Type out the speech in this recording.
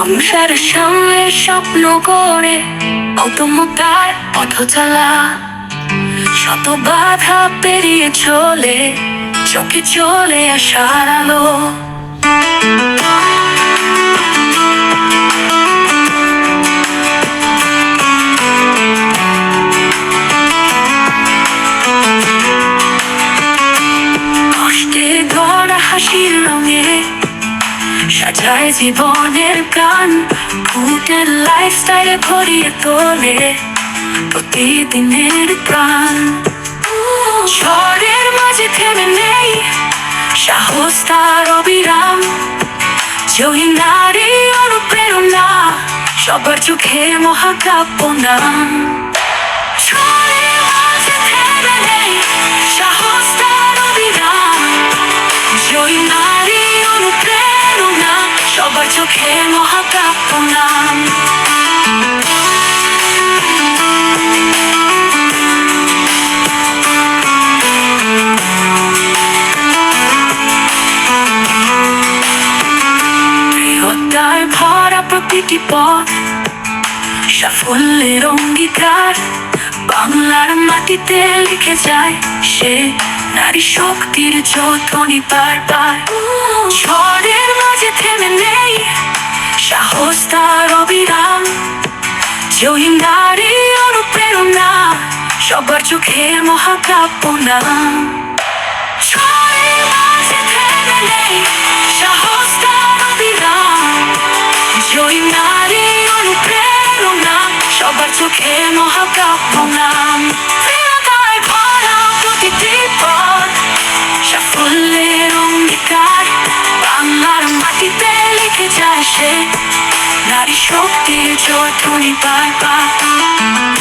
সংসার সামনে স্বপ্ন করে অতমতার পথ চালা। শত বাধা পেরিয়ে চলে, চোখে চলে আসার আলো। কষ্টে গড়া হাসির রঙে সাজায় জীবনের গান ফুটের লাইফস্টাইলে ভরিয়ে তোলে প্রতিদিনের প্রাণ। ঝড়ের মাঝে থেমে নেই সাহস তার অবিরাম। জয়ী নারী অনুপ্রেরণা, সবার চোখে মহাকাব্য নাম। ঝড়ের মাঝে থেমে নেই চোখে মহাকাব্য নাম প্রতিটি পথ সাফল্যের অঙ্গীকার বাংলার মাটিতে লিখে যায় সে নারী শক্তির যোধনী বারবার। ঝড়ের মাঝে থেমে নেই সাহস তার অবিরাম। জয়ী নারী অনুপ্রেরণা, সবার চোখে মহাকাব্য নাম। সাহস তার অবিরাম। জয়ী নারী অনুপ্রেরণা, সবার চোখে মহাকাব্য নাম। লিখে যায় সে। নারী শক্তির যোধনী বারবার